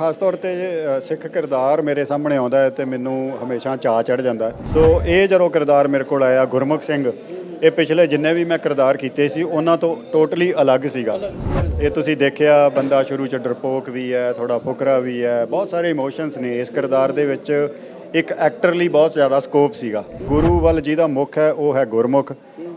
ਖਾਸ ਤੌਰ ਤੇ ਅ, ਸਿੱਖ ਕਿਰਦਾਰ ਮੇਰੇ ਸਾਹਮਣੇ ਆਉਂਦਾ ਹੈ ਤੇ ਮੈਨੂੰ ਹਮੇਸ਼ਾ ਚਾਅ ਚੜ ਜਾਂਦਾ ਸੋ ਇਹ ਜਦੋਂ ਕਿਰਦਾਰ ਮੇਰੇ ਕੋਲ ਆਇਆ ਗੁਰਮੁਖ ਸਿੰਘ ਇਹ ਪਿਛਲੇ ਜਿੰਨੇ ਵੀ ਮੈਂ ਕਿਰਦਾਰ ਕੀਤੇ ਸੀ ਉਹਨਾਂ ਤੋਂ ਟੋਟਲੀ ਅਲੱਗ ਸੀਗਾ। ਇਹ ਤੁਸੀਂ ਦੇਖਿਆ ਬੰਦਾ ਸ਼ੁਰੂ ਚ ਡਰਪੋਕ ਵੀ ਹੈ ਥੋੜਾ ਫੁਕਰਾ ਵੀ ਹੈ ਬਹੁਤ ਸਾਰੇ ਇਮੋਸ਼ਨਸ ਨੇ। ਇਸ ਕਿਰਦਾਰ ਦੇ ਵਿੱਚ ਇੱਕ ਐਕਟਰ ਲਈ ਬਹੁਤ ਜ਼ਿਆਦਾ ਸਕੋਪ ਸੀਗਾ। ਗੁਰੂ ਵੱਲ ਜਿਹਦਾ ਮੁੱਖ ਹੈ ਉਹ ਹੈ ਗੁਰਮੁਖ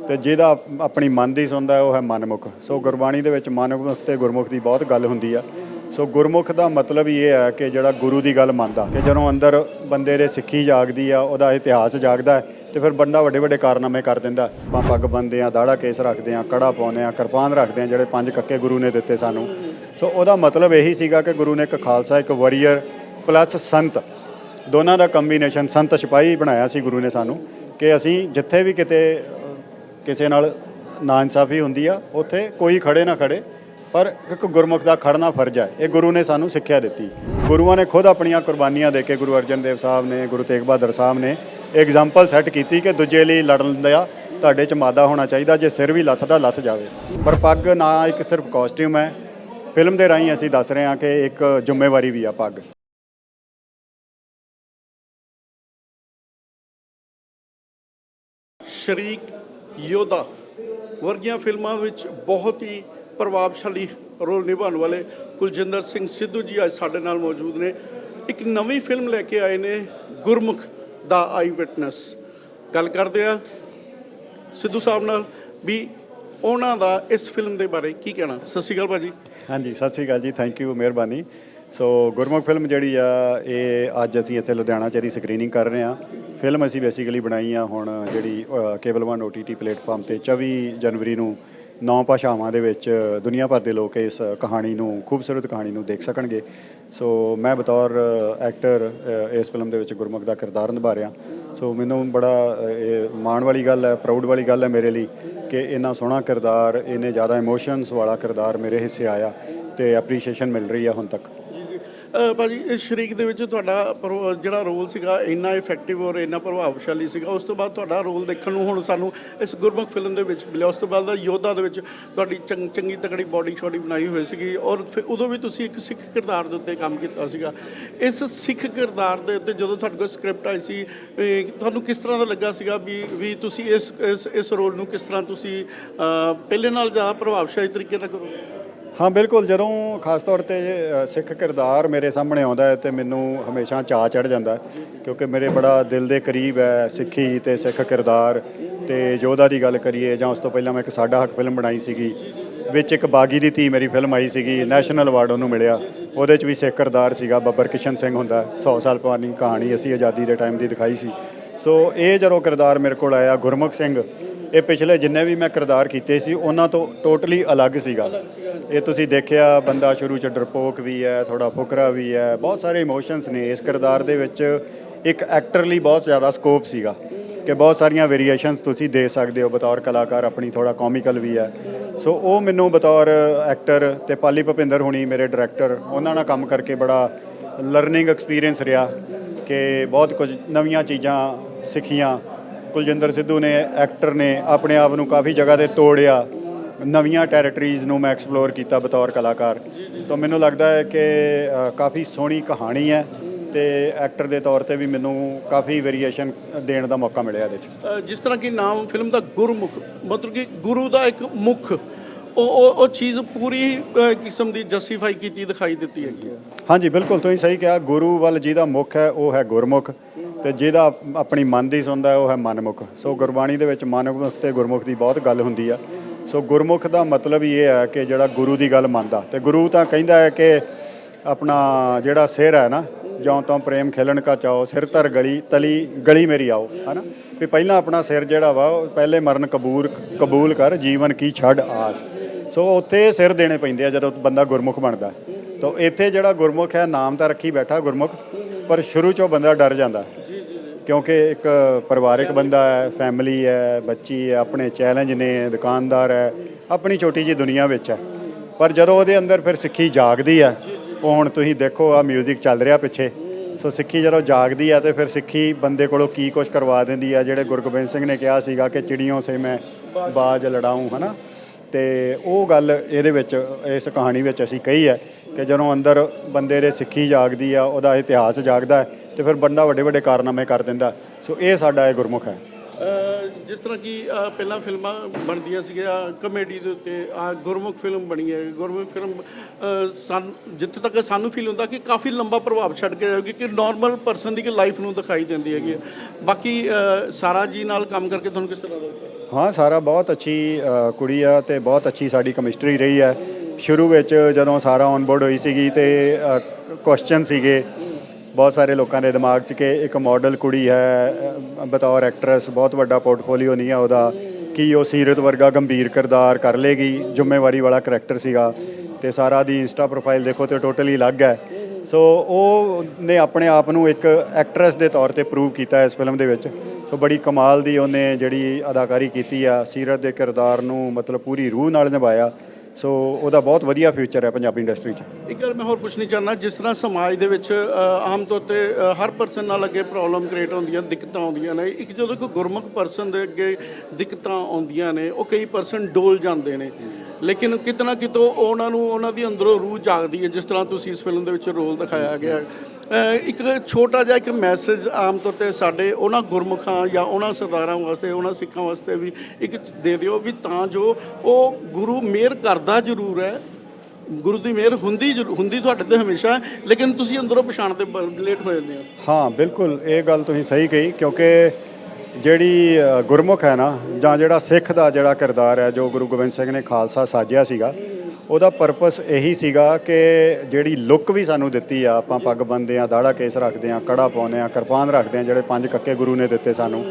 ਤੇ ਜਿਹਦਾ ਆਪਣੀ ਮਨ ਦੀ ਸੁਣਦਾ ਉਹ ਹੈ ਮਨਮੁਖ। ਸੋ ਗੁਰਬਾਣੀ ਦੇ ਵਿੱਚ ਮਨਮੁਖ ਤੇ ਗੁਰਮੁਖ ਦੀ ਬਹੁਤ ਗੱਲ ਹੁੰਦੀ ਆ। ਸੋ ਗੁਰਮੁਖ ਦਾ ਮਤਲਬ ਹੀ ਇਹ ਹੈ ਕਿ ਜਿਹੜਾ ਗੁਰੂ ਦੀ ਗੱਲ ਮੰਨਦਾ, ਕਿ ਜਦੋਂ ਅੰਦਰ ਬੰਦੇ ਦੇ ਸਿੱਖੀ ਜਾਗਦੀ ਆ, ਉਹਦਾ ਇਤਿਹਾਸ ਜਾਗਦਾ ਹੈ, ਤੇ ਫਿਰ ਬੰਦਾ ਵੱਡੇ ਵੱਡੇ ਕਾਰਨਾਮੇ ਕਰ ਦਿੰਦਾ ਆਪਾਂ ਪੱਗ ਬੰਨਦੇ ਆ ਦਾੜਾ ਕੇਸ ਰੱਖਦੇ ਆ ਕੜਾ ਪਾਉਂਦੇ ਆ ਕਿਰਪਾਨ ਰੱਖਦੇ ਆ ਜਿਹੜੇ ਪੰਜ ਕੱਕੇ ਗੁਰੂ ਨੇ ਦਿੱਤੇ ਸਾਨੂੰ। ਸੋ ਉਹਦਾ ਮਤਲਬ ਇਹੀ ਸੀਗਾ ਕਿ ਗੁਰੂ ਨੇ ਇੱਕ ਖਾਲਸਾ, ਇੱਕ ਵਾਰੀਅਰ ਪਲੱਸ ਸੰਤ। ਦੋਨਾਂ ਦਾ ਕੰਬੀਨੇਸ਼ਨ ਸੰਤ ਸਿਪਾਹੀ ਬਣਾਇਆ ਸੀ ਗੁਰੂ ਨੇ ਸਾਨੂੰ, ਕਿ ਅਸੀਂ ਜਿੱਥੇ ਵੀ ਕਿਤੇ ਕਿਸੇ ਨਾਲ ਨਾਇਨਸਾਫੀ ਹੁੰਦੀ ਆ, ਉੱਥੇ ਕੋਈ ਖੜੇ ਨਾ ਖੜੇ ਪਰ ਇੱਕ ਗੁਰਮੁਖ ਦਾ ਖੜਨਾ ਫਰਜ਼ ਹੈ। ਇਹ ਗੁਰੂ ਨੇ ਸਾਨੂੰ ਸਿੱਖਿਆ ਦਿੱਤੀ। ਗੁਰੂਆਂ ਨੇ ਖੁਦ ਆਪਣੀਆਂ ਕੁਰਬਾਨੀਆਂ ਦੇ ਕੇ ਗੁਰੂ ਅਰਜਨ ਦੇਵ ਸਾਹਿਬ ਨੇ, ਗੁਰੂ ਤੇਗ ਬਹਾਦਰ ਸਾਹਿਬ ਨੇ ਐਗਜ਼ਾਮਪਲ ਸੈੱਟ ਕੀਤੀ ਕਿ ਦੂਜੇ ਲਈ ਲੜਨ ਦਾ ਤੁਹਾਡੇ ਚ ਮਾਦਾ ਹੋਣਾ ਚਾਹੀਦਾ, ਜੇ ਸਿਰ ਵੀ ਲੱਥ ਲੱਥਦਾ, ਲੱਥ ਜਾਵੇ। ਪਰ ਪੱਗ ਨਾ ਇੱਕ ਸਿਰਫ ਕਾਸਟਿਊਮ ਹੈ। ਫਿਲਮ ਦੇ ਰਾਹੀਂ ਅਸੀਂ ਦੱਸ ਰਹੇ ਹਾਂ ਕਿ ਇੱਕ ਜ਼ਿੰਮੇਵਾਰੀ ਵੀ ਆ ਪੱਗ। ਸ਼ਰੀਕ ਯੋਧਾ, ਵਰਗੀਆਂ ਫਿਲਮਾਂ ਵਿੱਚ ਬਹੁਤ ਹੀ ਪ੍ਰਭਾਵਸ਼ਾਲੀ ਰੋਲ ਨਿਭਾਉਣ ਵਾਲੇ ਕੁਲਜਿੰਦਰ ਸਿੰਘ ਸਿੱਧੂ ਜੀ ਅੱਜ ਸਾਡੇ ਨਾਲ ਮੌਜੂਦ ਨੇ। ਇੱਕ ਨਵੀਂ ਫਿਲਮ ਲੈ ਕੇ ਆਏ ਨੇ ਗੁਰਮੁਖ ਦਾ ਆਈ ਵਿਟਨੈਸ। ਗੱਲ ਕਰਦੇ ਆ ਸਿੱਧੂ ਸਾਹਿਬ ਨਾਲ ਵੀ ਉਹਨਾਂ ਦਾ ਇਸ ਫਿਲਮ ਦੇ ਬਾਰੇ ਕੀ ਕਹਿਣਾ। ਸਤਿ ਸ਼੍ਰੀ ਅਕਾਲ ਭਾਜੀ। ਹਾਂਜੀ, ਸਤਿ ਸ਼੍ਰੀ ਅਕਾਲ ਜੀ। ਥੈਂਕ ਯੂ ਮਿਹਰਬਾਨੀ। ਸੋ ਗੁਰਮੁਖ ਫਿਲਮ ਜਿਹੜੀ ਆ, ਇਹ ਅੱਜ ਅਸੀਂ ਇੱਥੇ ਲੁਧਿਆਣਾ 'ਚ ਇਹਦੀ ਸਕਰੀਨਿੰਗ ਕਰ ਰਹੇ ਆ ਫਿਲਮ ਅਸੀਂ ਬੇਸਿਕਲੀ ਬਣਾਈ ਆ ਹੁਣ ਜਿਹੜੀ ਕੇਬਲ ਵਨ OTT ਪਲੇਟਫਾਰਮ ਤੇ 24 ਜਨਵਰੀ ਨੂੰ ਨੌ ਭਾਸ਼ਾਵਾਂ ਦੇ ਵਿੱਚ ਦੁਨੀਆ ਭਰ ਦੇ ਲੋਕ ਇਸ ਕਹਾਣੀ ਨੂੰ, ਖੂਬਸੂਰਤ ਕਹਾਣੀ ਨੂੰ ਦੇਖ ਸਕਣਗੇ। ਸੋ ਮੈਂ ਬਤੌਰ ਐਕਟਰ ਇਸ ਫਿਲਮ ਦੇ ਵਿੱਚ ਗੁਰਮੁਖ ਦਾ ਕਿਰਦਾਰ ਨਿਭਾ ਰਿਹਾ। ਸੋ ਮੈਨੂੰ ਬੜਾ ਇਹ ਮਾਣ ਵਾਲੀ ਗੱਲ ਹੈ ਪ੍ਰਾਊਡ ਵਾਲੀ ਗੱਲ ਹੈ ਮੇਰੇ ਲਈ ਕਿ ਇੰਨਾ ਸੋਹਣਾ ਕਿਰਦਾਰ, ਇੰਨੇ ਜ਼ਿਆਦਾ ਇਮੋਸ਼ਨਸ ਵਾਲਾ ਕਿਰਦਾਰ ਮੇਰੇ ਹਿੱਸੇ ਆਇਆ ਤੇ ਐਪਰੀਸ਼ੀਏਸ਼ਨ ਮਿਲ ਰਹੀ ਆ ਹੁਣ ਤੱਕ। ਭਾਜੀ, ਇਸ ਸ਼ਰੀਕ ਦੇ ਵਿੱਚ ਤੁਹਾਡਾ ਪ੍ਰੋ- ਜਿਹੜਾ ਰੋਲ ਸੀਗਾ ਇੰਨਾ ਇਫੈਕਟਿਵ ਔਰ ਇੰਨਾ ਪ੍ਰਭਾਵਸ਼ਾਲੀ ਸੀਗਾ, ਉਸ ਤੋਂ ਬਾਅਦ ਤੁਹਾਡਾ ਰੋਲ ਦੇਖਣ ਨੂੰ ਹੁਣ ਸਾਨੂੰ ਇਸ ਗੁਰਮੁਖ ਫਿਲਮ ਦੇ ਵਿੱਚ ਮਿਲਿਆ, ਉਸ ਤੋਂ ਬਾਅਦ ਯੋਧਾ ਦੇ ਵਿੱਚ ਤੁਹਾਡੀ ਚੰਗ- ਚੰਗੀ ਤਕੜੀ ਬਾਡੀ ਸ਼ੋਡੀ ਬਣਾਈ ਹੋਈ ਸੀਗੀ ਔਰ ਫਿਰ ਉਦੋਂ ਵੀ ਤੁਸੀਂ ਇੱਕ ਸਿੱਖ ਕਿਰਦਾਰ ਦੇ ਉੱਤੇ ਕੰਮ ਕੀਤਾ ਸੀਗਾ। ਇਸ ਸਿੱਖ ਕਿਰਦਾਰ ਦੇ ਉੱਤੇ ਜਦੋਂ ਤੁਹਾਡੇ ਕੋਲ ਸਕ੍ਰਿਪਟ ਆਈ ਸੀ ਤੁਹਾਨੂੰ ਕਿਸ ਤਰ੍ਹਾਂ ਦਾ ਲੱਗਾ ਸੀਗਾ ਵੀ ਵੀ ਤੁਸੀਂ ਇਸ ਇਸ ਰੋਲ ਨੂੰ ਕਿਸ ਤਰ੍ਹਾਂ ਤੁਸੀਂ ਪਹਿਲੇ ਨਾਲ ਜ਼ਿਆਦਾ ਪ੍ਰਭਾਵਸ਼ਾਲੀ ਤਰੀਕੇ ਨਾਲ ਕਰੋਗੇ ਹਾਂ, ਬਿਲਕੁਲ, ਜਦੋਂ ਖਾਸ ਤੌਰ ਤੇ ਸਿੱਖ ਕਿਰਦਾਰ ਮੇਰੇ ਸਾਹਮਣੇ ਆਉਂਦਾ ਹੈ ਤੇ ਮੈਨੂੰ ਹਮੇਸ਼ਾ ਚਾਅ ਚੜ ਜਾਂਦਾ ਕਿਉਂਕਿ ਮੇਰੇ ਬੜਾ ਦਿਲ ਦੇ ਕਰੀਬ ਹੈ ਸਿੱਖੀ ਤੇ ਸਿੱਖ ਕਿਰਦਾਰ ਤੇ ਯੋਧਾ ਦੀ ਗੱਲ ਕਰੀਏ ਜਾਂ ਉਸ ਤੋਂ ਪਹਿਲਾਂ ਮੈਂ ਇੱਕ ਸਾਡਾ ਹੱਕ ਫਿਲਮ ਬਣਾਈ ਸੀਗੀ, ਵਿੱਚ ਇੱਕ ਬਾਗੀ ਦੀ ਧੀ ਮੇਰੀ ਫਿਲਮ ਆਈ ਸੀਗੀ, ਨੈਸ਼ਨਲ ਅਵਾਰਡ ਉਹਨੂੰ ਮਿਲਿਆ। ਉਹਦੇ 'ਚ ਵੀ ਸਿੱਖ ਕਿਰਦਾਰ ਸੀਗਾ, ਬੱਬਰ ਕਿਸ਼ਨ ਸਿੰਘ ਹੁੰਦਾ 100 ਸਾਲ ਪੁਰਾਣੀ ਕਹਾਣੀ ਅਸੀਂ ਆਜ਼ਾਦੀ ਦੇ ਟਾਈਮ ਦੀ ਦਿਖਾਈ ਸੀ। ਸੋ ਇਹ ਜਦੋਂ ਕਿਰਦਾਰ ਮੇਰੇ ਕੋਲ ਆਇਆ, ਗੁਰਮੁਖ ਸਿੰਘ ਇਹ ਪਿਛਲੇ ਜਿੰਨੇ ਵੀ ਮੈਂ ਕਿਰਦਾਰ ਕੀਤੇ ਸੀ, ਉਹਨਾਂ ਤੋਂ ਟੋਟਲੀ ਅਲੱਗ ਸੀਗਾ। ਇਹ ਤੁਸੀਂ ਦੇਖਿਆ, ਬੰਦਾ ਸ਼ੁਰੂ ਚ ਡਰਪੋਕ ਵੀ ਹੈ ਥੋੜਾ ਫੁਕਰਾ ਵੀ ਹੈ, ਬਹੁਤ ਸਾਰੇ ਇਮੋਸ਼ਨਸ ਨੇ। ਇਸ ਕਿਰਦਾਰ ਦੇ ਵਿੱਚ ਇੱਕ ਐਕਟਰ ਲਈ ਬਹੁਤ ਜ਼ਿਆਦਾ ਸਕੋਪ ਸੀਗਾ ਕਿ ਬਹੁਤ ਸਾਰੀਆਂ ਵੇਰੀਏਸ਼ਨਸ ਤੁਸੀਂ ਦੇ ਸਕਦੇ ਹੋ। ਬਤੌਰ ਕਲਾਕਾਰ ਆਪਣੀ ਥੋੜਾ ਕਾਮਿਕਲ ਵੀ ਹੈ। ਸੋ ਉਹ ਮੈਨੂੰ ਬਤੌਰ ਐਕਟਰ ਤੇ ਪਾਲੀ ਭਪਿੰਦਰ ਹੁਣੀ ਮੇਰੇ ਡਾਇਰੈਕਟਰ ਉਹਨਾਂ ਨਾਲ ਕੰਮ ਕਰਕੇ ਬੜਾ ਲਰਨਿੰਗ ਐਕਸਪੀਰੀਅੰਸ ਰਿਹਾ ਕਿ ਬਹੁਤ ਕੁਝ ਨਵੀਆਂ ਚੀਜ਼ਾਂ ਸਿੱਖੀਆਂ। ਕੁਲਜਿੰਦਰ ਸਿੱਧੂ ਨੇ ਐਕਟਰ ਨੇ ਆਪਣੇ ਆਪ ਨੂੰ ਕਾਫੀ ਜਗ੍ਹਾ ਤੇ ਤੋੜਿਆ। ਨਵੀਆਂ ਟੈਰੀਟਰੀਜ਼ ਨੂੰ ਮੈਂ ਐਕਸਪਲੋਰ ਕੀਤਾ ਬਤੌਰ ਕਲਾਕਾਰ। ਤਾਂ ਮੈਨੂੰ ਲੱਗਦਾ ਹੈ ਕਿ ਕਾਫੀ ਸੋਹਣੀ ਕਹਾਣੀ ਹੈ ਤੇ ਐਕਟਰ ਦੇ ਤੌਰ ਤੇ ਵੀ ਮੈਨੂੰ ਕਾਫੀ ਵੇਰੀਏਸ਼ਨ ਦੇਣ ਦਾ ਮੌਕਾ ਮਿਲਿਆ ਇਹਦੇ 'ਚ। ਜਿਸ ਤਰ੍ਹਾਂ ਕਿ ਨਾਮ ਫਿਲਮ ਦਾ ਗੁਰਮੁਖ ਮਤਲਬ ਕਿ ਗੁਰੂ ਦਾ ਇੱਕ ਮੁਖ ਉਹ ਉਹ ਉਹ ਚੀਜ਼ ਪੂਰੀ ਕਿਸਮ ਦੀ ਜਸਟੀਫਾਈ ਕੀਤੀ ਦਿਖਾਈ ਦਿੱਤੀ ਹੈਗੀ ਹੈ। ਹਾਂਜੀ ਬਿਲਕੁਲ ਤੁਸੀਂ ਸਹੀ ਕਿਹਾ ਗੁਰੂ ਵੱਲ ਜਿਹਦਾ ਮੁੱਖ ਹੈ ਉਹ ਹੈ ਗੁਰਮੁਖ। ਤੇ ਜਿਹਦਾ ਆਪਣੀ ਮਨ ਦੀ ਸੁਣਦਾ ਉਹ ਹੈ ਮਨਮੁਖ। ਸੋ ਗੁਰਬਾਣੀ ਦੇ ਵਿੱਚ ਮਨਮੁਖ ਤੇ ਗੁਰਮੁਖ ਦੀ ਬਹੁਤ ਗੱਲ ਹੁੰਦੀ ਆ। ਸੋ ਗੁਰਮੁਖ ਦਾ ਮਤਲਬ ਹੀ ਇਹ ਹੈ ਕਿ ਜਿਹੜਾ ਗੁਰੂ ਦੀ ਗੱਲ ਮੰਨਦਾ। ਤੇ ਗੁਰੂ ਤਾਂ ਕਹਿੰਦਾ ਹੈ ਕਿ ਆਪਣਾ ਜਿਹੜਾ ਸਿਰ ਹੈ ਨਾ, ਜਿਉਂ ਤੋਂ ਪ੍ਰੇਮ ਖੇਲਣ ਕਾ ਚਾਓ ਸਿਰ ਧਰ ਗਲੀ, ਤਲੀ ਗਲੀ ਮੇਰੀ ਆਓ, ਹਨਾ? ਵੀ ਪਹਿਲਾਂ ਆਪਣਾ ਸਿਰ ਜਿਹੜਾ ਵਾ ਪਹਿਲੇ ਮਰਨ ਕਬੂਲ ਕਬੂਲ ਕਰ, ਜੀਵਨ ਕੀ ਛੱਡ ਆਸ। ਸੋ ਉੱਥੇ ਸਿਰ ਦੇਣੇ ਪੈਂਦੇ ਆ ਜਦੋਂ ਬੰਦਾ ਗੁਰਮੁਖ ਬਣਦਾ। ਤਾਂ ਇੱਥੇ ਜਿਹੜਾ ਗੁਰਮੁਖ ਹੈ, ਨਾਮ ਤਾਂ ਰੱਖੀ ਬੈਠਾ ਗੁਰਮੁਖ, ਪਰ ਸ਼ੁਰੂ ਚੋਂ ਬੰਦਾ ਡਰ ਜਾਂਦਾ। ਕਿਉਂਕਿ ਇੱਕ ਪਰਿਵਾਰਿਕ ਬੰਦਾ ਹੈ ਫੈਮਿਲੀ ਹੈ ਬੱਚੀ ਹੈ ਆਪਣੇ ਚੈਲੰਜ ਨੇ ਦੁਕਾਨਦਾਰ ਹੈ ਆਪਣੀ ਛੋਟੀ ਜੀ ਦੁਨੀਆ ਵਿੱਚ ਹੈ। ਪਰ ਜਦੋਂ ਉਹਦੇ ਅੰਦਰ ਫਿਰ ਸਿੱਖੀ ਜਾਗਦੀ ਹੈ ਉਹ ਹੁਣ ਤੁਸੀਂ ਦੇਖੋ ਆ 뮤직 ਚੱਲ ਰਿਹਾ ਪਿੱਛੇ। ਸੋ ਸਿੱਖੀ ਜਦੋਂ ਜਾਗਦੀ ਹੈ ਤੇ ਫਿਰ ਸਿੱਖੀ ਬੰਦੇ ਕੋਲੋਂ ਕੀ ਕੁਝ ਕਰਵਾ ਦਿੰਦੀ ਆ ਜਿਹੜੇ ਗੁਰੂ ਗੋਬਿੰਦ ਸਿੰਘ ਨੇ ਕਿਹਾ ਸੀਗਾ ਕਿ ਚਿੜੀਆਂ ਸੇ ਮੈਂ ਬਾਜ ਲੜਾਊਂ ਹਨਾ? ਤੇ ਉਹ ਗੱਲ ਇਹਦੇ ਵਿੱਚ ਇਸ ਕਹਾਣੀ ਵਿੱਚ ਅਸੀਂ ਕਹੀ ਹੈ ਕਿ ਜਦੋਂ ਅੰਦਰ ਬੰਦੇ ਦੇ ਸਿੱਖੀ ਜਾਗਦੀ ਆ ਉਹਦਾ ਇਤਿਹਾਸ ਜਾਗਦਾ ਹੈ, ਤੇ ਫਿਰ ਬੰਦਾ ਵੱਡੇ ਵੱਡੇ ਕਾਰਨਾਮੇ ਕਰ ਦਿੰਦਾ। ਸੋ ਇਹ ਸਾਡਾ ਇਹ ਗੁਰਮੁਖ ਹੈ। ਜਿਸ ਤਰ੍ਹਾਂ ਕਿ ਪਹਿਲਾਂ ਫਿਲਮਾਂ ਬਣਦੀਆਂ ਸੀਗੀਆਂ ਕਮੇਡੀ ਦੇ ਉੱਤੇ ਆ ਗੁਰਮੁਖ ਫਿਲਮ ਬਣੀ ਹੈ। ਗੁਰਮੁਖ ਫਿਲਮ ਜਿੱਥੇ ਤੱਕ ਸਾਨੂੰ ਫੀਲ ਹੁੰਦਾ ਕਿ ਕਾਫੀ ਲੰਬਾ ਪ੍ਰਭਾਵ ਛੱਡ ਕੇ ਜਾਊਗੀ ਕਿ ਨਾਰਮਲ ਪਰਸਨ ਦੀ ਲਾਈਫ ਨੂੰ ਦਿਖਾਈ ਦਿੰਦੀ ਹੈਗੀ। ਬਾਕੀ ਸਾਰਾ ਜੀ ਨਾਲ ਕੰਮ ਕਰਕੇ ਤੁਹਾਨੂੰ ਕਿਸ ਤਰ੍ਹਾਂ ਦਾ ਹਾਂ ਸਾਰਾ ਬਹੁਤ ਅੱਛੀ ਕੁੜੀ ਆ ਤੇ ਬਹੁਤ ਅੱਛੀ ਸਾਡੀ ਕੈਮਿਸਟਰੀ ਰਹੀ ਹੈ। ਸ਼ੁਰੂ ਵਿੱਚ ਜਦੋਂ ਸਾਰਾ ਔਨ ਬੋਰਡ ਹੋਈ ਸੀਗੀ ਤੇ ਕੁਐਸਚਨ ਸੀਗੇ ਬਹੁਤ ਸਾਰੇ ਲੋਕਾਂ ਦੇ ਦਿਮਾਗ 'ਚ ਕਿ ਇੱਕ ਮਾਡਲ ਕੁੜੀ ਹੈ ਬਤੌਰ ਐਕਟਰੈਸ ਬਹੁਤ ਵੱਡਾ ਪੋਰਟਫੋਲੀਓ ਨਹੀਂ ਆ ਉਹਦਾ। ਕਿ ਉਹ ਸੀਰਤ ਵਰਗਾ ਗੰਭੀਰ ਕਿਰਦਾਰ ਕਰ ਲੇਗੀ? ਜ਼ਿੰਮੇਵਾਰੀ ਵਾਲਾ ਕਰੈਕਟਰ ਸੀਗਾ। ਤੇ ਸਾਰਾ ਦੀ ਇੰਸਟਾ ਪ੍ਰੋਫਾਈਲ ਦੇਖੋ ਤੇ ਟੋਟਲੀ ਅਲੱਗ ਹੈ। ਸੋ ਉਹ ਨੇ ਆਪਣੇ ਆਪ ਨੂੰ ਇੱਕ ਐਕਟਰੈਸ ਦੇ ਤੌਰ ਤੇ ਪ੍ਰੂਵ ਕੀਤਾ ਇਸ ਫਿਲਮ ਦੇ ਵਿੱਚ। ਸੋ ਬੜੀ ਕਮਾਲ ਦੀ ਉਹਨੇ ਜਿਹੜੀ ਅਦਾਕਾਰੀ ਕੀਤੀ ਆ। ਸੀਰਤ ਦੇ ਕਿਰਦਾਰ ਨੂੰ ਮਤਲਬ ਪੂਰੀ ਰੂਹ ਨਾਲ ਨਿਭਾਇਆ। ਸੋ ਉਹਦਾ ਬਹੁਤ ਵਧੀਆ ਫਿਊਚਰ ਹੈ ਪੰਜਾਬੀ ਇੰਡਸਟਰੀ 'ਚ। ਇੱਕ ਗੱਲ ਮੈਂ ਹੋਰ ਪੁੱਛਣੀ ਚਾਹੁੰਦਾ ਜਿਸ ਤਰ੍ਹਾਂ ਸਮਾਜ ਦੇ ਵਿੱਚ ਅ, ਆਮ ਤੌਰ ਤੇ ਅ, ਹਰ ਪਰਸਨ ਨਾਲ ਅੱਗੇ ਪ੍ਰੋਬਲਮ ਕ੍ਰੀਏਟ ਹੁੰਦੀਆਂ ਦਿੱਕਤਾਂ ਆਉਂਦੀਆਂ ਨੇ। ਇੱਕ ਜਦੋਂ ਕੋਈ ਗੁਰਮੁਖ ਪਰਸਨ ਦੇ ਅੱਗੇ ਦਿੱਕਤਾਂ ਆਉਂਦੀਆਂ ਨੇ ਉਹ ਕਈ ਪਰਸਨ ਡੋਲ ਜਾਂਦੇ ਨੇ। ਲੇਕਿਨ ਕਿਤਨਾ ਕਿਤੋਂ ਉਹਨਾਂ ਨੂੰ, ਉਹਨਾਂ ਦੀ ਅੰਦਰੋਂ ਰੂਹ ਜਾਗਦੀ ਹੈ, ਜਿਸ ਤਰ੍ਹਾਂ ਤੁਸੀਂ ਇਸ ਫਿਲਮ ਦੇ ਵਿੱਚ ਰੋਲ ਦਿਖਾਇਆ ਗਿਆ। ਇੱਕ ਛੋਟਾ ਜਿਹਾ ਇੱਕ ਮੈਸੇਜ ਆਮ ਤੌਰ ਤੇ ਸਾਡੇ ਉਹਨਾਂ ਗੁਰਮੁਖਾਂ ਜਾਂ ਉਹਨਾਂ ਸਰਦਾਰਾਂ ਵਾਸਤੇ, ਉਹਨਾਂ ਸਿੱਖਾਂ ਵਾਸਤੇ ਵੀ ਇੱਕ ਦੇ ਦਿਓ ਵੀ ਤਾਂ ਜੋ ਉਹ ਗੁਰੂ ਮਿਹਰ ਕਰਦਾ ਜ਼ਰੂਰ ਹੈ। ਗੁਰੂ ਦੀ ਮਿਹਰ ਹੁੰਦੀ ਜ਼ਰੂ- ਹੁੰਦੀ ਤੁਹਾਡੇ ਤੇ ਹਮੇਸ਼ਾ, ਲੇਕਿਨ ਤੁਸੀਂ ਅੰਦਰੋਂ ਪਛਾਣ ਤੇ ਲੇਟ ਹੋ ਜਾਂਦੇ ਹੋ। ਹਾਂ, ਬਿਲਕੁਲ। ਇਹ ਗੱਲ ਤੁਸੀਂ ਸਹੀ ਕਹੀ, ਕਿਉਂਕਿ ਜਿਹੜੀ ਗੁਰਮੁਖ ਹੈ ਨਾ, ਜਾਂ ਜਿਹੜਾ ਸਿੱਖ ਦਾ ਜਿਹੜਾ ਕਿਰਦਾਰ ਹੈ, ਜੋ ਗੁਰੂ ਗੋਬਿੰਦ ਸਿੰਘ ਨੇ ਖਾਲਸਾ ਸਾਜਿਆ ਸੀਗਾ, ਉਹਦਾ ਪਰਪਸ ਇਹੀ ਸੀਗਾ ਕਿ ਜਿਹੜੀ ਲੁੱਕ ਵੀ ਸਾਨੂੰ ਦਿੱਤੀ ਆ, ਆਪਾਂ ਪੱਗ ਬੰਨਦੇ ਆ ਦਾੜਾ ਕੇਸ ਰੱਖਦੇ ਆ ਕੜਾ ਪਾਉਂਦੇ ਆ ਕਿਰਪਾਨ ਰੱਖਦੇ ਆ ਜਿਹੜੇ ਪੰਜ ਕੱਕੇ ਗੁਰੂ ਨੇ ਦਿੱਤੇ ਸਾਨੂੰ।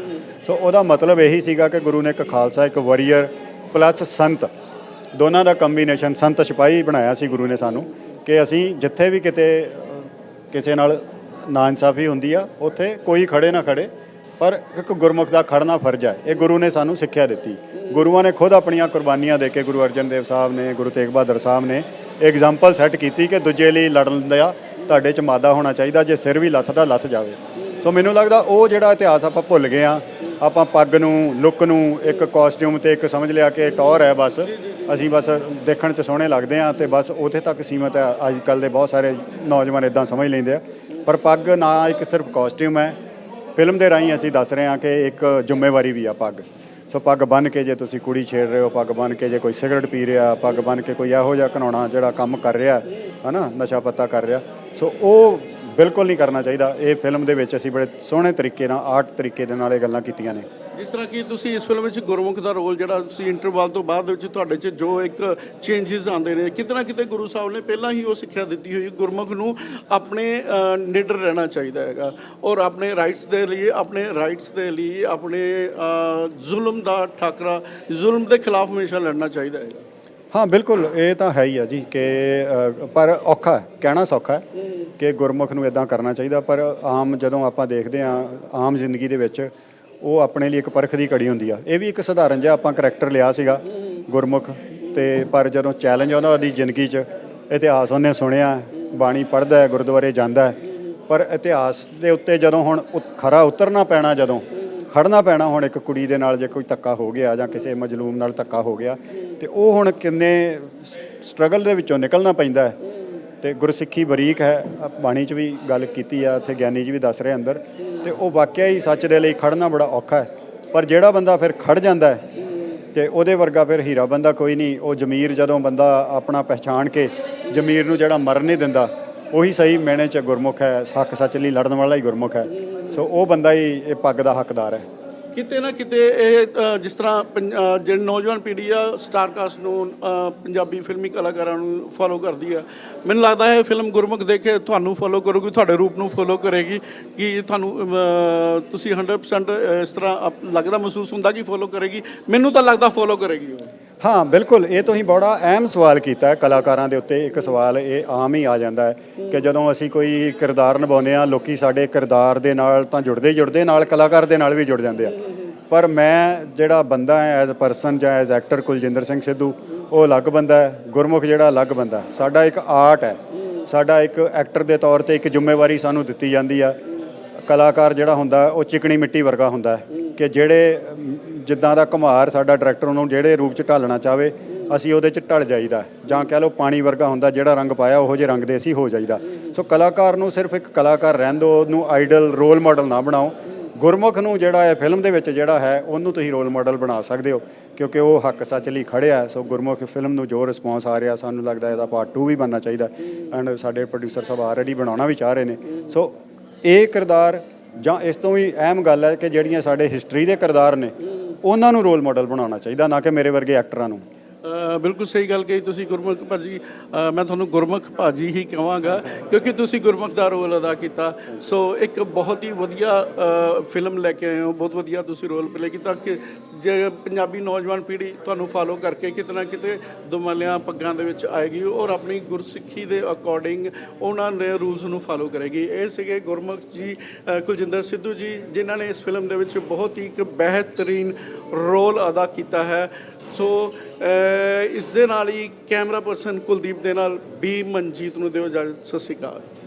ਸੋ ਉਹਦਾ ਮਤਲਬ ਇਹੀ ਸੀਗਾ ਕਿ ਗੁਰੂ ਨੇ ਇੱਕ ਖਾਲਸਾ, ਇੱਕ ਵਾਰੀਅਰ ਪਲੱਸ ਸੰਤ। ਦੋਨਾਂ ਦਾ ਕੰਬੀਨੇਸ਼ਨ ਸੰਤ ਸਿਪਾਹੀ ਬਣਾਇਆ ਸੀ ਗੁਰੂ ਨੇ ਸਾਨੂੰ, ਕਿ ਅਸੀਂ ਜਿੱਥੇ ਵੀ ਕਿਤੇ ਕਿਸੇ ਨਾਲ ਨਾਇਨਸਾਫੀ ਹੁੰਦੀ ਆ, ਉੱਥੇ ਕੋਈ ਖੜੇ ਨਾ ਖੜੇ ਪਰ ਇੱਕ ਗੁਰਮੁਖ ਦਾ ਖੜਨਾ ਫਰਜ਼ ਹੈ। ਇਹ ਗੁਰੂ ਨੇ ਸਾਨੂੰ ਸਿੱਖਿਆ ਦਿੱਤੀ। ਗੁਰੂਆਂ ਨੇ ਖੁਦ ਆਪਣੀਆਂ ਕੁਰਬਾਨੀਆਂ ਦੇ ਕੇ ਗੁਰੂ ਅਰਜਨ ਦੇਵ ਸਾਹਿਬ ਨੇ, ਗੁਰੂ ਤੇਗ ਬਹਾਦਰ ਸਾਹਿਬ ਨੇ ਐਗਜ਼ਾਮਪਲ ਸੈੱਟ ਕੀਤੀ ਕਿ ਦੂਜੇ ਲਈ ਲੜਨ ਦਾ ਤੁਹਾਡੇ 'ਚ ਮਾਦਾ ਹੋਣਾ ਚਾਹੀਦਾ, ਜੇ ਸਿਰ ਵੀ ਲੱਥਦਾ ਲੱਥ ਜਾਵੇ। ਸੋ ਮੈਨੂੰ ਲੱਗਦਾ ਉਹ ਜਿਹੜਾ ਇਤਿਹਾਸ ਆਪਾਂ ਭੁੱਲ ਗਏ ਆ ਆਪਾਂ ਪੱਗ ਨੂੰ, ਲੁੱਕ ਨੂੰ, ਇੱਕ ਕਾਸਟਿਊਮ ਤੇ ਇੱਕ ਸਮਝ ਲਿਆ ਕਿ ਟੌਰ ਹੈ ਬਸ। ਅਸੀਂ ਬਸ ਦੇਖਣ 'ਚ ਸੋਹਣੇ ਲੱਗਦੇ ਆ ਤੇ ਬਸ ਉੱਥੇ ਤੱਕ ਸੀਮਤ ਹੈ। ਅੱਜ ਕੱਲ ਦੇ ਬਹੁਤ ਸਾਰੇ ਨੌਜਵਾਨ ਇਦਾਂ ਸਮਝ ਲੈਂਦੇ ਆ। ਪਰ ਪੱਗ ਨਾ ਇੱਕ ਸਿਰਫ ਕਾਸਟਿਊਮ ਹੈ ਫਿਲਮ ਦੇ ਰਾਹੀਂ ਅਸੀਂ ਦੱਸ ਰਹੇ ਹਾਂ ਕਿ ਇੱਕ ਜ਼ਿੰਮੇਵਾਰੀ ਵੀ ਆ ਪੱਗ। ਸੋ ਪੱਗ ਬੰਨ ਕੇ ਜੇ ਤੁਸੀਂ ਕੁੜੀ ਛੇੜ ਰਹੇ ਹੋ, ਪੱਗ ਬੰਨ ਕੇ ਜੇ ਕੋਈ ਸਿਗਰਟ ਪੀ ਰਿਹਾ, ਪੱਗ ਬੰਨ ਕੇ ਕੋਈ ਇਹੋ ਜਿਹਾ ਘਨਾਉਣਾ ਜਿਹੜਾ ਕੰਮ ਕਰ ਰਿਹਾ, ਹਨਾ, ਨਸ਼ਾ ਪੱਤਾ ਕਰ ਰਿਹਾ, ਸੋ ਉਹ ਬਿਲਕੁਲ ਨਹੀਂ ਕਰਨਾ ਚਾਹੀਦਾ। ਇਹ ਫਿਲਮ ਦੇ ਵਿੱਚ ਅਸੀਂ ਬੜੇ ਸੋਹਣੇ ਤਰੀਕੇ ਨਾਲ, ਆਰਟ ਤਰੀਕੇ ਦੇ ਨਾਲ ਇਹ ਗੱਲਾਂ ਕੀਤੀਆਂ ਨੇ। ਜਿਸ ਤਰ੍ਹਾਂ ਕਿ ਤੁਸੀਂ ਇਸ ਫਿਲਮ ਵਿੱਚ ਗੁਰਮੁਖ ਦਾ ਰੋਲ ਜਿਹੜਾ ਤੁਸੀਂ ਇੰਟਰਵਲ ਤੋਂ ਬਾਅਦ ਵਿੱਚ ਤੁਹਾਡੇ 'ਚ ਜੋ ਇੱਕ ਚੇਂਜਸ ਆਉਂਦੇ ਨੇ ਕਿਤੇ ਨਾ ਕਿਤੇ ਗੁਰੂ ਸਾਹਿਬ ਨੇ ਪਹਿਲਾਂ ਹੀ ਉਹ ਸਿੱਖਿਆ ਦਿੱਤੀ ਹੋਈ ਗੁਰਮੁਖ ਨੂੰ ਆਪਣੇ ਨਿਡਰ ਰਹਿਣਾ ਚਾਹੀਦਾ ਹੈਗਾ ਔਰ ਆਪਣੇ ਰਾਈਟਸ ਦੇ ਲਈ ਆਪਣੇ ਰਾਈਟਸ ਦੇ ਲਈ ਆਪਣੇ ਜ਼ੁਲਮ ਦਾ ਠਾਕਰਾ ਜ਼ੁਲਮ ਦੇ ਖਿਲਾਫ ਹਮੇਸ਼ਾ ਲੜਨਾ ਚਾਹੀਦਾ ਹੈਗਾ। ਹਾਂ ਬਿਲਕੁਲ ਇਹ ਤਾਂ ਹੈ ਹੀ ਆ ਜੀ ਕਿ ਪਰ ਔਖਾ ਹੈ ਕਹਿਣਾ ਸੌਖਾ ਹੈ ਕਿ ਗੁਰਮੁਖ ਨੂੰ ਇਦਾਂ ਕਰਨਾ ਚਾਹੀਦਾ ਪਰ ਆਮ ਜਦੋਂ ਆਪਾਂ ਦੇਖਦੇ ਆ ਆਮ ਜ਼ਿੰਦਗੀ ਦੇ ਵਿੱਚ ਉਹ ਆਪਣੇ ਲਈ ਇੱਕ ਪਰਖ ਦੀ ਘੜੀ ਹੁੰਦੀ ਆ। ਇਹ ਵੀ ਇੱਕ ਸਧਾਰਨ ਜਿਹਾ ਆਪਾਂ ਕਰੈਕਟਰ ਲਿਆ ਸੀਗਾ, ਗੁਰਮੁਖ। ਤੇ ਪਰ ਜਦੋਂ ਚੈਲੰਜ ਆਉਂਦਾ ਉਹਦੀ ਜ਼ਿੰਦਗੀ 'ਚ, ਇਤਿਹਾਸ ਉਹਨੇ ਸੁਣਿਆ, ਬਾਣੀ ਪੜ੍ਹਦਾ ਹੈ, ਗੁਰਦੁਆਰੇ ਜਾਂਦਾ ਹੈ। ਪਰ ਇਤਿਹਾਸ ਦੇ ਉੱਤੇ ਜਦੋਂ ਹੁਣ ਉਤ- ਖਰਾ ਉਤਰਨਾ ਪੈਣਾ ਜਦੋਂ ਖੜਨਾ ਪੈਣਾ ਹੁਣ ਇੱਕ ਕੁੜੀ ਦੇ ਨਾਲ ਜੇ ਕੋਈ ਧੱਕਾ ਹੋ ਗਿਆ ਜਾਂ ਕਿਸੇ ਮਜਲੂਮ ਨਾਲ ਧੱਕਾ ਹੋ ਗਿਆ, ਤੇ ਉਹ ਹੁਣ ਕਿੰਨੇ ਸਟਰਗਲ ਦੇ ਵਿੱਚੋਂ ਨਿਕਲਣਾ ਪੈਂਦਾ ਹੈ। ਤੇ ਗੁਰਸਿੱਖੀ ਬਰੀਕ ਹੈ ਬਾਣੀ 'ਚ ਵੀ ਗੱਲ ਕੀਤੀ ਆ, ਇੱਥੇ ਗਿਆਨੀ ਜੀ ਵੀ ਦੱਸ ਰਹੇ ਅੰਦਰ, ਤੇ ਉਹ ਵਾਕਿਆ ਹੀ ਸੱਚ ਦੇ ਲਈ ਖੜਨਾ ਬੜਾ ਔਖਾ ਹੈ। ਪਰ ਜਿਹੜਾ ਬੰਦਾ ਫਿਰ ਖੜ ਜਾਂਦਾ ਹੈ, ਤੇ ਉਹਦੇ ਵਰਗਾ ਫਿਰ ਹੀਰਾ ਬੰਦਾ ਕੋਈ ਨਹੀਂ, ਉਹ ਜ਼ਮੀਰ ਜਦੋਂ ਬੰਦਾ ਆਪਣਾ ਪਹਿਚਾਣ ਕੇ ਜ਼ਮੀਰ ਨੂੰ ਜਿਹੜਾ ਮਰਨ ਨਹੀਂ ਦਿੰਦਾ, ਉਹੀ ਸਹੀ ਮੈਨੇ ਚ ਗੁਰਮੁਖ ਹੈ ਹੱਕ ਸੱਚ ਲਈ ਲੜਨ ਵਾਲਾ ਹੀ ਗੁਰਮੁਖ ਹੈ। ਸੋ ਉਹ ਬੰਦਾ ਹੀ ਇਹ ਪੱਗ ਦਾ ਹੱਕਦਾਰ ਹੈ। ਕਿਤੇ ਨਾ ਕਿਤੇ ਇਹ ਅ, ਜਿਸ ਤਰ੍ਹਾਂ ਪੰਜ- ਅ, ਜਿਹੜੀ ਨੌਜਵਾਨ ਪੀੜ੍ਹੀ ਆ ਸਟਾਰਕਾਸਟ ਨੂੰ ਅ, ਪੰਜਾਬੀ ਫਿਲਮੀ ਕਲਾਕਾਰਾਂ ਨੂੰ ਫੋਲੋ ਕਰਦੀ ਆ। ਮੈਨੂੰ ਲੱਗਦਾ ਹੈ ਇਹ ਫਿਲਮ ਗੁਰਮੁਖ ਦੇਖ ਕੇ ਤੁਹਾਨੂੰ ਫੋਲੋ ਕਰੂਗੀ ਤੁਹਾਡੇ ਰੂਪ ਨੂੰ ਫੋਲੋ ਕਰੇਗੀ ਕਿ ਤੁਹਾਨੂੰ ਅ, ਤੁਸੀਂ 100% ਇਸ ਤਰ੍ਹਾਂ ਆਪ- ਲੱਗਦਾ ਮਹਿਸੂਸ ਹੁੰਦਾ ਕਿ ਫੋਲੋ ਕਰੇਗੀ? ਮੈਨੂੰ ਤਾਂ ਲੱਗਦਾ ਫੋਲੋ ਕਰੇਗੀ ਉਹ। ਹਾਂ, ਬਿਲਕੁਲ। ਇਹ ਤੁਸੀਂ ਬੜਾ ਅਹਿਮ ਸਵਾਲ ਕੀਤਾ ਕਲਾਕਾਰਾਂ ਦੇ ਉੱਤੇ ਇੱਕ ਸਵਾਲ ਇਹ ਆਮ ਹੀ ਆ ਜਾਂਦਾ ਹੈ ਕਿ ਜਦੋਂ ਅਸੀਂ ਕੋਈ ਕਿਰਦਾਰ ਨਿਭਾਉਂਦੇ ਆ ਲੋਕੀ ਸਾਡੇ ਕਿਰਦਾਰ ਦੇ ਨਾਲ ਤਾਂ ਜੁੜਦੇ ਹੀ ਜੁੜਦੇ, ਨਾਲ ਕਲਾਕਾਰ ਦੇ ਨਾਲ ਵੀ ਜੁੜ ਜਾਂਦੇ ਆ। ਪਰ ਮੈਂ ਜਿਹੜਾ ਬੰਦਾ ਹੈ ਐਜ਼ ਅ ਪਰਸਨ ਜਾਂ ਐਜ਼ ਐਕਟਰ ਕੁਲਜਿੰਦਰ ਸਿੰਘ ਸਿੱਧੂ, ਉਹ ਅਲੱਗ ਬੰਦਾ ਹੈ, ਗੁਰਮੁਖ ਜਿਹੜਾ ਅਲੱਗ ਬੰਦਾ ਸਾਡਾ ਇੱਕ ਆਰਟ ਹੈ। ਸਾਡਾ ਇੱਕ ਐਕਟਰ ਦੇ ਤੌਰ ਤੇ ਇੱਕ ਜ਼ਿੰਮੇਵਾਰੀ ਸਾਨੂੰ ਦਿੱਤੀ ਜਾਂਦੀ ਆ। ਕਲਾਕਾਰ ਜਿਹੜਾ ਹੁੰਦਾ, ਉਹ ਚਿਕਣੀ ਮਿੱਟੀ ਵਰਗਾ ਹੁੰਦਾ ਕਿ ਜਿਹੜੇ ਜਿੱਦਾਂ ਦਾ ਘੁਮਾਰ ਸਾਡਾ ਡਾਇਰੈਕਟਰ ਉਹਨੂੰ ਜਿਹੜੇ ਰੂਪ ਚ ਢਾਲਣਾ ਚਾਹਵੇ ਅਸੀਂ ਉਹਦੇ 'ਚ ਢਲ ਜਾਈਦਾ। ਜਾਂ ਕਹਿ ਲਓ ਪਾਣੀ ਵਰਗਾ ਹੁੰਦਾ, ਜਿਹੜਾ ਰੰਗ ਪਾਇਆ, ਉਹੋ ਜਿਹੇ ਰੰਗ ਦੇ ਅਸੀਂ ਹੋ ਜਾਈਦਾ। ਸੋ ਕਲਾਕਾਰ ਨੂੰ ਸਿਰਫ ਇੱਕ ਕਲਾਕਾਰ ਰਹਿਣ ਦਿਓ, ਉਹਨੂੰ ਆਈਡਲ ਰੋਲ ਮਾਡਲ ਨਾ ਬਣਾਓ। ਗੁਰਮੁਖ ਨੂੰ ਜਿਹੜਾ ਹੈ ਫਿਲਮ ਦੇ ਵਿੱਚ ਜਿਹੜਾ ਹੈ, ਉਹਨੂੰ ਤੁਸੀਂ ਰੋਲ ਮਾਡਲ ਬਣਾ ਸਕਦੇ ਹੋ, ਕਿਉਂਕਿ ਉਹ ਹੱਕ ਸੱਚ ਲਈ ਖੜਿਆ ਸੋ ਗੁਰਮੁਖ ਫਿਲਮ ਨੂੰ ਜੋ ਰਿਸਪੌਂਸ ਆ ਰਿਹਾ, ਸਾਨੂੰ ਲੱਗਦਾ ਇਹਦਾ ਪਾਰਟ 2 ਵੀ ਬਣਨਾ ਚਾਹੀਦਾ। ਐਂਡ ਸਾਡੇ ਪ੍ਰੋਡਿਊਸਰ ਸਾਹਿਬ ਆਲਰੇਡੀ ਬਣਾਉਣਾ ਵੀ ਚਾਹ ਰਹੇ ਨੇ। ਸੋ ਇਹ ਕਿਰਦਾਰ ਜਾਂ ਇਸ ਤੋਂ ਵੀ ਅਹਿਮ ਗੱਲ ਹੈ ਕਿ ਜਿਹੜੀਆਂ ਸਾਡੇ ਹਿਸਟਰੀ ਦੇ ਕਿਰਦਾਰ ਨੇ ਉਹਨਾਂ ਨੂੰ ਰੋਲ ਮਾਡਲ ਬਣਾਉਣਾ ਚਾਹੀਦਾ ਨਾ ਕਿ ਮੇਰੇ ਵਰਗੇ ਐਕਟਰਾਂ ਨੂੰ। ਬਿਲਕੁਲ ਸਹੀ ਗੱਲ ਕਹੀ ਤੁਸੀਂ ਗੁਰਮੁਖ ਭਾਜੀ। ਅ, ਮੈਂ ਤੁਹਾਨੂੰ ਗੁਰਮੁਖ ਭਾਜੀ ਹੀ ਕਹਾਂਗਾ ਕਿਉਂਕਿ ਤੁਸੀਂ ਗੁਰਮੁਖ ਦਾ ਰੋਲ ਅਦਾ ਕੀਤਾ। ਸੋ ਇੱਕ ਬਹੁਤ ਹੀ ਵਧੀਆ ਫਿਲਮ ਲੈ ਕੇ ਆਏ ਹੋ ਬਹੁਤ ਵਧੀਆ ਤੁਸੀਂ ਰੋਲ ਪਲੇ ਕੀਤਾ ਕਿ ਜੇ ਪੰਜਾਬੀ ਨੌਜਵਾਨ ਪੀੜ੍ਹੀ ਤੁਹਾਨੂੰ ਫਾਲੋ ਕਰਕੇ ਕਿਤੇ ਨਾ ਕਿਤੇ ਦੁਮਲਿਆਂ ਪੱਗਾਂ ਦੇ ਵਿੱਚ ਆਏਗੀ ਔਰ ਆਪਣੀ ਗੁਰਸਿੱਖੀ ਦੇ ਅਕੋਰਡਿੰਗ ਉਹਨਾਂ ਨੇ ਰੂਲਸ ਨੂੰ ਫਾਲੋ ਕਰੇਗੀ। ਇਹ ਸੀਗੇ ਗੁਰਮੁਖ ਜੀ ਕੁਲਜਿੰਦਰ ਸਿੱਧੂ ਜੀ ਜਿਨ੍ਹਾਂ ਨੇ ਇਸ ਫਿਲਮ ਦੇ ਵਿੱਚ ਬਹੁਤ ਹੀ ਇੱਕ ਬਿਹਤਰੀਨ ਰੋਲ ਅਦਾ ਕੀਤਾ ਹੈ। ਸੋ eh, ਇਸ ਦੇ ਨਾਲ ਹੀ ਕੈਮਰਾ ਪਰਸਨ ਕੁਲਦੀਪ ਦੇ ਨਾਲ ਵੀ ਮਨਜੀਤ ਨੂੰ ਦਿਓ ਇਜਾਜ਼ਤ। ਸਤਿ ਸ਼੍ਰੀ ਅਕਾਲ।